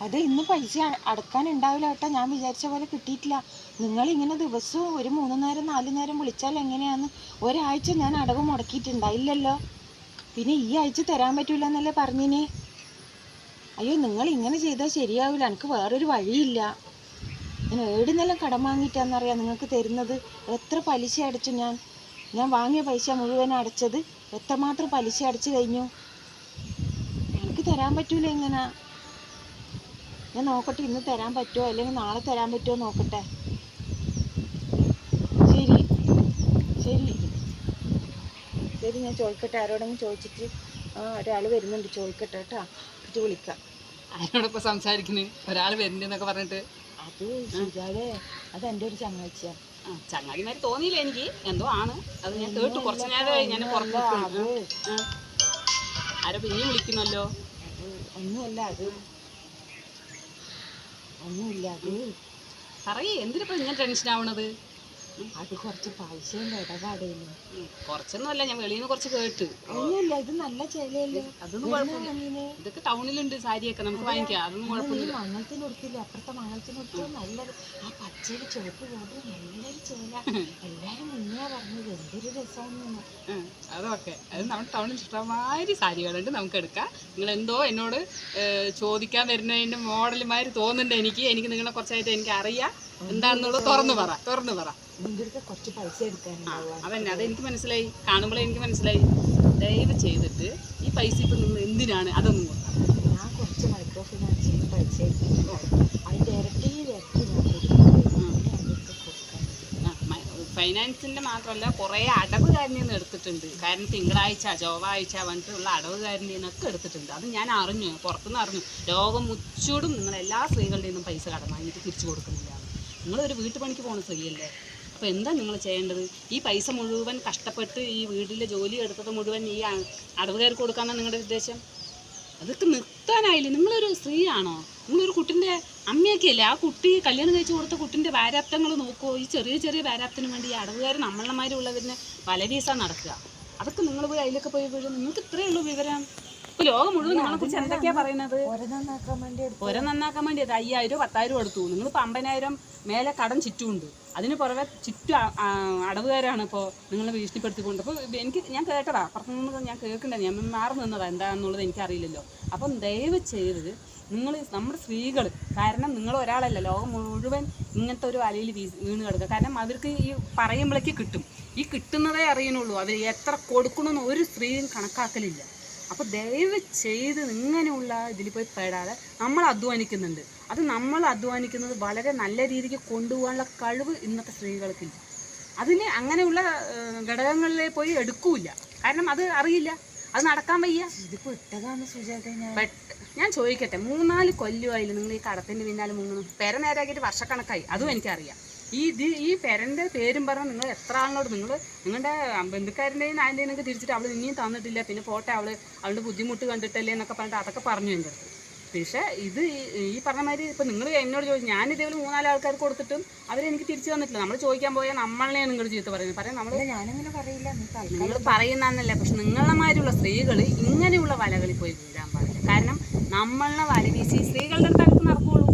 അതെ ഇന്ന് പൈസ അടക്കാൻ ഉണ്ടാവില്ല കേട്ടോ. ഞാൻ വിചാരിച്ച പോലെ കിട്ടിയിട്ടില്ല. നിങ്ങൾ ഇങ്ങനെ ദിവസവും ഒരു മൂന്ന് നേരം നാല് നേരം വിളിച്ചാൽ എങ്ങനെയാന്ന് ഒരാഴ്ച ഞാൻ അടവ് മുടക്കിയിട്ടുണ്ടായില്ലല്ലോ. പിന്നെ ഈ ആഴ്ച തരാൻ പറ്റൂല എന്നല്ലേ പറഞ്ഞിനി? അയ്യോ നിങ്ങൾ ഇങ്ങനെ ചെയ്താൽ ശരിയാവില്ല. എനിക്ക് വേറൊരു വഴിയില്ല. ഞാൻ ഏടുന്നെല്ലാം കടം വാങ്ങിയിട്ടാന്നറിയാം നിങ്ങൾക്ക് തരുന്നത്. എത്ര പലിശ അടച്ചു ഞാൻ? ഞാൻ വാങ്ങിയ പൈസ മുഴുവൻ അടച്ചത് എത്രമാത്രം പലിശ അടച്ചു കഴിഞ്ഞു? എനിക്ക് തരാൻ പറ്റൂല എങ്ങനാ ഞാൻ നോക്കട്ടെ ഇന്ന് തരാൻ പറ്റുമോ അല്ലെങ്കിൽ നാളെ തരാൻ പറ്റുമോ നോക്കട്ടെ. ശരി. ശരി. ശരി ഞാൻ ചോദിക്കട്ടെ. ആരോടെങ്കിലും ചോദിച്ചിട്ട് ആ ഒരാൾ വരുന്നുണ്ട്. ചോദിക്കട്ടെ കേട്ടോ. എന്നിട്ട് വിളിക്കാം. ആരോടൊപ്പം സംസാരിക്കുന്നു? ഒരാൾ വരുന്നുണ്ടെന്നൊക്കെ പറഞ്ഞിട്ട്. അത് ശരിയാതെ അത് എന്റെ ഒരു ചങ്ങാഴ്ചയാണ് ചങ്ങാതിമാര് തോന്നിയില്ല എനിക്ക്? എന്തോ ആണ്. അത് ഞാൻ കേട്ടു. കുറച്ച് നേരമായി ഞാൻ പുറത്ത്. ആരോ പിന്നെയും വിളിക്കുന്നല്ലോ. ഒന്നുമല്ല അത് ഒന്നുമില്ല. അത് പറയേ. എന്തിനിപ്പോ ഇങ്ങനെ ടെൻഷൻ ആവണത്? അത് കുറച്ച് പൈസ ഇടപാടേനു ഉം, കുറച്ചൊന്നുമല്ല ഞാൻ വെളിയിൽ നിന്ന് കുറച്ച് കേട്ട്. ഇത് നല്ല ചെലയല്ലേ? അതൊന്നും കുഴപ്പമില്ല. ഇതൊക്കെ ടൗണിലുണ്ട് സാരിയൊക്കെ നമുക്ക് വാങ്ങിക്കാം. അതൊന്നും കുഴപ്പമില്ല മംഗളത്തിന് കൊടുത്തില്ല അപ്പുറത്തെ മംഗളത്തിന് കൊടുത്തത് നല്ലത്. ആ പച്ചയിൽ ചുവപ്പ് ബോർഡർ നല്ലൊരു ചേല. എല്ലാരും മുന്നേ പറഞ്ഞത് എന്തൊരു രസമാണെന്ന്. ഉം, അതൊക്കെ. അത് നമ്മുടെ ടൗണിൽ ഇഷ്ടമാതിരി സാരികളുണ്ട്. നമുക്ക് എടുക്കാം. നിങ്ങൾ എന്തോ എന്നോട് ചോദിക്കാൻ വരുന്നതിന്റെ മോഡലുമാര് തോന്നുന്നുണ്ട് എനിക്ക്. എനിക്ക് നിങ്ങളെ കുറച്ചായിട്ട് എനിക്ക് അറിയാം. എന്താണെന്നുള്ളത് തുറന്നു പറ തുറന്നു പറ. കുറച്ച് പൈസ അതന്നെ. അതെനിക്ക് മനസ്സിലായി. കാണുമ്പോഴേ എനിക്ക് മനസ്സിലായി. ദയവ് ചെയ്തിട്ട് ഈ പൈസ ഇപ്പം നിങ്ങൾ എന്തിനാണ് അതൊന്നും ഞാൻ കുറച്ച് മൈക്രോ ഫിനാൻസിൽ പൈസ ഇരട്ടി ഇരട്ടി ഫൈനാൻസിന്റെ മാത്രമല്ല കുറേ അടവുകാരനിൽ നിന്ന് എടുത്തിട്ടുണ്ട്. കാരണം തിങ്കളാഴ്ച ചൊവ്വാഴ്ച വന്നിട്ടുള്ള അടവുകാരനിൽ നിന്നൊക്കെ എടുത്തിട്ടുണ്ട്. അത് ഞാൻ അറിഞ്ഞു പുറത്തുനിന്ന് അറിഞ്ഞു. ലോകം മുച്ചൂടും നിങ്ങൾ എല്ലാ സ്ത്രീകളുടെ നിന്നും പൈസ കടം വാങ്ങിയിട്ട് തിരിച്ചു കൊടുക്കുന്നില്ല. നിങ്ങളൊരു വീട്ടുപണിക്ക് പോകുന്ന സ്ത്രീയല്ലേ? അപ്പോൾ എന്താ നിങ്ങൾ ചെയ്യേണ്ടത്? ഈ പൈസ മുഴുവൻ കഷ്ടപ്പെട്ട് ഈ വീട്ടിലെ ജോലി എടുത്തത് മുഴുവൻ ഈ അടവുകാർക്ക് കൊടുക്കാമെന്നാണ് നിങ്ങളുടെ ഉദ്ദേശം? അതൊക്കെ നിർത്താനായില്ലേ? നിങ്ങളൊരു സ്ത്രീയാണോ? നിങ്ങളൊരു കുട്ടിന്റെ അമ്മയൊക്കെയല്ലേ? ആ കുട്ടി കല്യാണം കഴിച്ചു കൊടുത്ത കുട്ടിന്റെ വാരാപ്തങ്ങൾ നോക്കുമോ ഈ ചെറിയ ചെറിയ വാരാപ്തിന് വേണ്ടി ഈ അടവുകാർ നമ്മളമാരുള്ളവരിനെ പല വീസ നടക്കുക. അതൊക്കെ നിങ്ങൾ പോയി അതിലൊക്കെ പോയി വീഴും. നിങ്ങൾക്ക് ഇത്രയേ ഉള്ളൂ വിവരം. ഇപ്പോൾ ലോകം മുഴുവൻ നിങ്ങളെ കുറിച്ച് എന്തൊക്കെയാ പറയുന്നത്? ഒരെ നന്നാക്കാൻ വേണ്ടി അത്. അയ്യായിരം പത്തായിരം എടുത്തു. നിങ്ങളിപ്പോൾ അമ്പതിനായിരം മേലെ കടം ചുറ്റുമുണ്ട്. അതിന് പുറമെ ചുറ്റും അടവുകാരാണ് ഇപ്പോൾ നിങ്ങളെ ഭീഷണിപ്പെടുത്തിക്കൊണ്ട്. അപ്പോൾ എനിക്ക് ഞാൻ കേട്ടതാ. പുറത്തുനിന്ന് ഞാൻ കേൾക്കണ്ട? ഞാൻ മാറി നിന്നതാ. എന്താണെന്നുള്ളത് എനിക്കറിയില്ലല്ലോ. അപ്പം ദയവ് ചെയ്ത് നിങ്ങൾ നമ്മുടെ സ്ത്രീകൾ കാരണം നിങ്ങൾ ഒരാളല്ല. ലോകം മുഴുവൻ ഇങ്ങനത്തെ ഒരു വലയിൽ വീണ് കിടക്കുക. കാരണം അവർക്ക് ഈ പറയുമ്പോഴേക്ക് കിട്ടും. ഈ കിട്ടുന്നതേ അറിയണുള്ളൂ അവർ എത്ര കൊടുക്കണമെന്ന് ഒരു സ്ത്രീയും കണക്കാക്കലില്ല. അപ്പോൾ ദയവ് ചെയ്ത് ഇങ്ങനെയുള്ള ഇതിൽ പോയി പെടാതെ നമ്മൾ അധ്വാനിക്കുന്നുണ്ട്. അത് നമ്മൾ അധ്വാനിക്കുന്നത് വളരെ നല്ല രീതിക്ക് കൊണ്ടുപോകാനുള്ള കഴിവ് ഇന്നത്തെ സ്ത്രീകൾക്കില്ല. അതിന് അങ്ങനെയുള്ള ഘടകങ്ങളിലേ പോയി എടുക്കൂല കാരണം അത് അറിയില്ല. അത് നടക്കാൻ വയ്യ. ഇതിപ്പോ ഇട്ടതാന്ന് സുജാത ഞാൻ. ഞാൻ ചോദിക്കട്ടെ മൂന്നാൽ കൊല്ലുമായില്ല നിങ്ങൾ ഈ കടത്തിന്റെ പിന്നാലെ മൂന്ന് പെര നേരാക്കിയിട്ട് വർഷക്കണക്കായി. അതും എനിക്കറിയാം. ഈ ഇത് ഈ പെരന്റെ പേരും പറഞ്ഞ് നിങ്ങൾ എത്ര ആളിനോട് നിങ്ങൾ നിങ്ങളുടെ ബന്ധുക്കാരന്റെയും ആന്റെയും ഒക്കെ തിരിച്ചിട്ട് അവൾ ഇനിയും തന്നിട്ടില്ല. പിന്നെ പോട്ടെ അവൾ അവളുടെ ബുദ്ധിമുട്ട് കണ്ടിട്ടല്ലേ എന്നൊക്കെ പറഞ്ഞിട്ട് അതൊക്കെ പറഞ്ഞു എന്റെ അടുത്ത്. പക്ഷേ ഇത് ഈ- പറഞ്ഞ മാതിരി ഇപ്പം നിങ്ങൾ എന്നോട് ചോദിച്ചു. ഞാൻ ഇതേപോലെ മൂന്നാൽ ആൾക്കാർക്ക് കൊടുത്തിട്ടും അവരെനിക്ക് തിരിച്ചു തന്നിട്ടില്ല. നമ്മൾ ചോദിക്കാൻ പോയാൽ നമ്മളെ നിങ്ങൾ ജീവിതത്തിൽ പറയുന്നത്. പറയാം നമ്മൾ ഞാനങ്ങനെ പറയില്ല. നിങ്ങൾ പറയുന്നതല്ല പക്ഷെ നിങ്ങളമാരുള്ള സ്ത്രീകൾ ഇങ്ങനെയുള്ള വലകളിൽ പോയി വീഴാൻ പാടില്ല. കാരണം നമ്മളെ വല വീശി സ്ത്രീകളുടെ അടുത്ത് അവർക്ക് നടക്കുള്ളൂ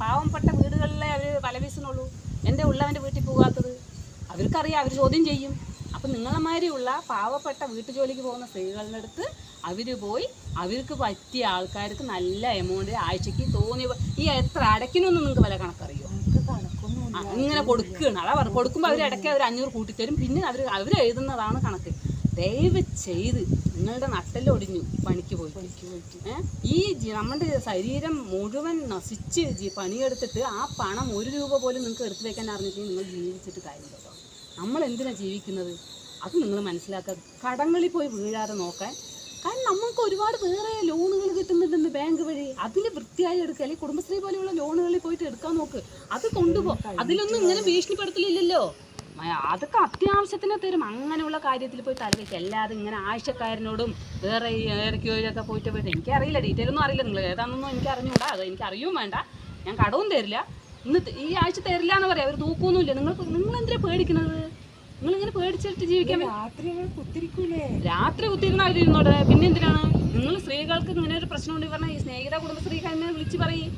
പാവപ്പെട്ട വീടുകളിലെ അവർ വല വീശുന്നുള്ളൂ എന്റെ ഉള്ളവന്റെ വീട്ടിൽ പോകാത്തത്? അവർക്കറിയാം അവർ ചോദ്യം ചെയ്യും. അപ്പം നിങ്ങളെമാതിരിയുള്ള പാവപ്പെട്ട വീട്ടുജോലിക്ക് പോകുന്ന സ്ത്രീകളുടെ അടുത്ത് അവർ പോയി അവർക്ക് പറ്റിയ ആൾക്കാർക്ക് നല്ല എമൗണ്ട് ആഴ്ചക്ക് തോന്നിയ ഈ എത്ര അടയ്ക്കണമെന്ന് നിങ്ങൾക്ക് വില കണക്കറിയോ? ഇങ്ങനെ കൊടുക്കുകയാണ് അതാ പറഞ്ഞു കൊടുക്കുമ്പോൾ അവർ ഇടയ്ക്ക് അവർ അഞ്ഞൂറ് കൂട്ടിത്തരും. പിന്നെ അവർ അവർ എഴുതുന്നതാണ് കണക്ക്. ദയവ് ചെയ്ത് നിങ്ങളുടെ നട്ടലൊടിഞ്ഞു പണിക്ക് പോയി? ഈ നമ്മുടെ ശരീരം മുഴുവൻ നശിച്ച് പണിയെടുത്തിട്ട് ആ പണം ഒരു രൂപ പോലും നിങ്ങൾക്ക് എടുത്തു വെക്കാൻ അറിഞ്ഞിട്ടുണ്ടെങ്കിൽ നിങ്ങൾ ജീവിച്ചിട്ട് കാര്യം നമ്മൾ എന്തിനാണ് ജീവിക്കുന്നത്? അത് നിങ്ങൾ മനസ്സിലാക്കുക കടങ്ങളിൽ പോയി വീഴാതെ നോക്കാൻ. കാരണം നമുക്ക് ഒരുപാട് വേറെ ലോണുകൾ കിട്ടുന്നുണ്ടെന്ന് ബാങ്ക് വഴി. അതിൽ വൃത്തിയായി എടുക്കുക. അല്ലെങ്കിൽ കുടുംബശ്രീ പോലെയുള്ള ലോണുകളിൽ പോയിട്ട് എടുക്കാൻ നോക്ക്. അത് കൊണ്ടുപോകും അതിലൊന്നും ഇങ്ങനെ ഭീഷണിപ്പെടുത്തലില്ലല്ലോ. അതൊക്കെ അത്യാവശ്യത്തിന് തരും. അങ്ങനെയുള്ള കാര്യത്തിൽ പോയി തലവെക്കുക അല്ലാതെ ഇങ്ങനെ ആഴ്ചക്കാരനോടും വേറെ ഈ പോയിട്ട് പോയിട്ട് എനിക്കറിയില്ല. ഡീറ്റെയിൽ ഒന്നും അറിയില്ല. നിങ്ങൾ ഏതാണെന്നൊന്നും എനിക്ക് അറിഞ്ഞുകൂടാ. അത് എനിക്ക് അറിയും വേണ്ട. ഞാൻ കടവും തരില്ല. ഇന്ന് ഈ ആഴ്ച തരില്ല എന്ന് പറയാം. അവർ തൂക്കൊന്നുമില്ല. നിങ്ങൾ നിങ്ങൾ എന്തിനാ പേടിക്കുന്നത് നിങ്ങൾ ഇങ്ങനെ പേടിച്ചിട്ട് ജീവിക്കാൻ രാത്രി കുത്തിരിക്കൂലേ? രാത്രി അവരിരുന്നോട്ടെ പിന്നെ എന്തിനാണ്? നിങ്ങൾ സ്ത്രീകൾക്ക് ഇങ്ങനെ ഒരു പ്രശ്നം ഉണ്ട് പറഞ്ഞാൽ ഈ സ്നേഹിത കുടുംബ തന്നെ വിളിച്ച് പറയും.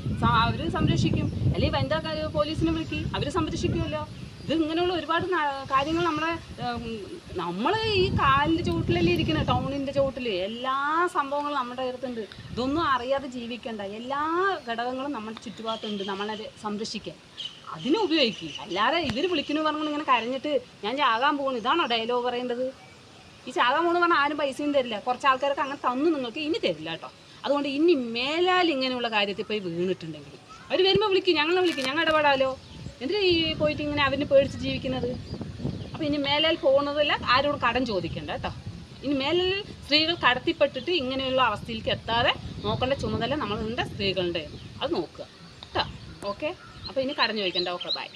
അവർ സംരക്ഷിക്കും. അല്ലെങ്കിൽ വനിതാ പോലീസിനെ വിളിക്കും. അവർ സംരക്ഷിക്കുമല്ലോ ഇത് ഇങ്ങനെയുള്ള ഒരുപാട് കാര്യങ്ങൾ നമ്മളെ നമ്മൾ ഈ കാലിന്റെ ചുവട്ടിലല്ലേ ഇരിക്കുന്നത് ടൗണിന്റെ ചുവട്ടിൽ എല്ലാ സംഭവങ്ങളും നമ്മുടെ അടുത്തുണ്ട്. ഇതൊന്നും അറിയാതെ ജീവിക്കേണ്ട. എല്ലാ ഘടകങ്ങളും നമ്മുടെ ചുറ്റുപാടുണ്ട് നമ്മളെ സംരക്ഷിക്കാൻ. അതിനെ ഉപയോഗിക്കും. അല്ലാതെ ഇവർ വിളിക്കുന്നു പറഞ്ഞു ഇങ്ങനെ കരഞ്ഞിട്ട് ഞാൻ ചാകാൻ പോകുന്നു ഇതാണോ ഡയലോഗ് പറയേണ്ടത്? ഈ ചാകാൻ പോകുന്നു പറഞ്ഞാൽ ആരും പൈസയും തരില്ല. കുറച്ച് ആൾക്കാർക്ക് അങ്ങനെ തന്നു നിങ്ങൾക്ക് ഇനി തരില്ല കേട്ടോ. അതുകൊണ്ട് ഇനി മേലാൽ ഇങ്ങനെയുള്ള കാര്യത്തിൽ പോയി വീണിട്ടുണ്ടെങ്കിൽ. അവർ വരുമ്പോൾ വിളിക്കും. ഞങ്ങളെ വിളിക്കും. ഞങ്ങൾ ഇടപെടാലോ? എന്തിനാ ഈ പോയിട്ട് ഇങ്ങനെ അവന് പേടിച്ച് ജീവിക്കുന്നത്? അപ്പോൾ ഇനി മേലാൽ പോകുന്നതല്ല ആരോട് കടം ചോദിക്കണ്ട കേട്ടോ. ഇനി മേലിൽ സ്ത്രീകൾ കടത്തിപ്പെട്ടിട്ട് ഇങ്ങനെയുള്ള അവസ്ഥയിലേക്ക് എത്താതെ നോക്കേണ്ട ചുമതല നമ്മളുണ്ട് സ്ത്രീകളുടെ അത് നോക്കുക. കേട്ടോ. ഓക്കെ? അപ്പോൾ ഇനി കടഞ്ഞു ചോദിക്കണ്ട. Okay bye.